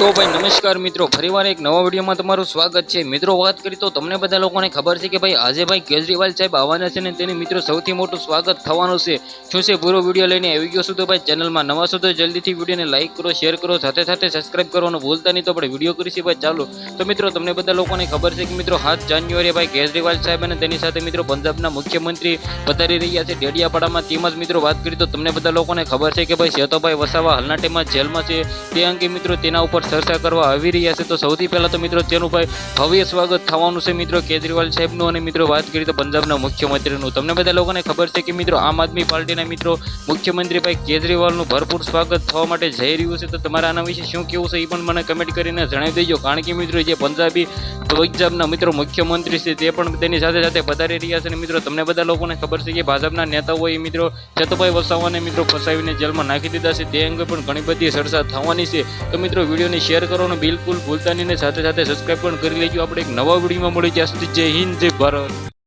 તો ભાઈ નમસ્કાર મિત્રો, ફરીવાર એક નવા વિડીયોમાં તમારું સ્વાગત છે. મિત્રો, વાત કરી તો તમને બધા લોકોને ખબર છે કે ભાઈ આજે ભાઈ કેજરીવાલ સાહેબ આવવાના છે ને તેની મિત્રો સૌથી મોટું સ્વાગત થવાનું છે. શું છે, પૂરો વીડિયો લઈને આવી ગયો છું તો ભાઈ ચેનલમાં નવા છો તો જલ્દીથી વિડીયોને લાઇક કરો, શેર કરો, સાથે સાથે સબસ્ક્રાઇબ કરવાનું ભૂલતા નહીં તો આપણે વીડિયો કરીશું ભાઈ ચાલો. તો મિત્રો, તમને બધા લોકોને ખબર છે કે મિત્રો સાત જાન્યુઆરીએ ભાઈ કેજરીવાલ સાહેબ અને તેની સાથે મિત્રો પંજાબના મુખ્યમંત્રી પધારી રહ્યા છે ડેડિયાપાડામાં. તેમજ મિત્રો, વાત કરી તો તમને બધા લોકોને ખબર છે કે ભાઈ સેતોભાઈ વસાવા હાલના ટાઈમમાં જેલમાં છે. તે અંગે મિત્રો તેના ઉપર ચર્ચા કરવા આવી રહ્યા છે. તો સૌથી પહેલા તો મિત્રો તેનું ભાઈ ભવ્ય સ્વાગત થવાનું છે મિત્રો કેજરીવાલ સાહેબનું અને મિત્રો વાત કરી તો પંજાબના મુખ્યમંત્રીનું. તમને બધા લોકોને ખબર છે કે મિત્રો આમ આદમી પાર્ટીના મિત્રો મુખ્યમંત્રી ભાઈ કેજરીવાલનું ભરપૂર સ્વાગત થવા માટે જઈ રહ્યું છે. તો તમારે આના વિશે શું કેવું છે એ પણ મને કમેન્ટ કરીને જણાવી દેજો. કારણ કે મિત્રો જે પંજાબી પંજાબના મિત્રો મુખ્યમંત્રી છે તે પણ તેની સાથે સાથે પધારી રહ્યા છે. અને મિત્રો તમને બધા લોકોને ખબર છે કે ભાજપના નેતાઓએ મિત્રો ચતુભાઈ વસાવાને મિત્રો ફસાવીને જેલમાં નાખી દીધા છે. તે અંગે પણ ઘણી બધી ચર્ચા થવાની છે. તો મિત્રો વિડીયોને શેર કરવાનું બિલકુલ ભૂલતા નહીં. સાથે સાથે સબસ્ક્રાઈબ પણ કરી લેજો. આપણે એક નવા વિડીયોમાં મળી જશે સુધી જય હિન્દ, જય ભારત.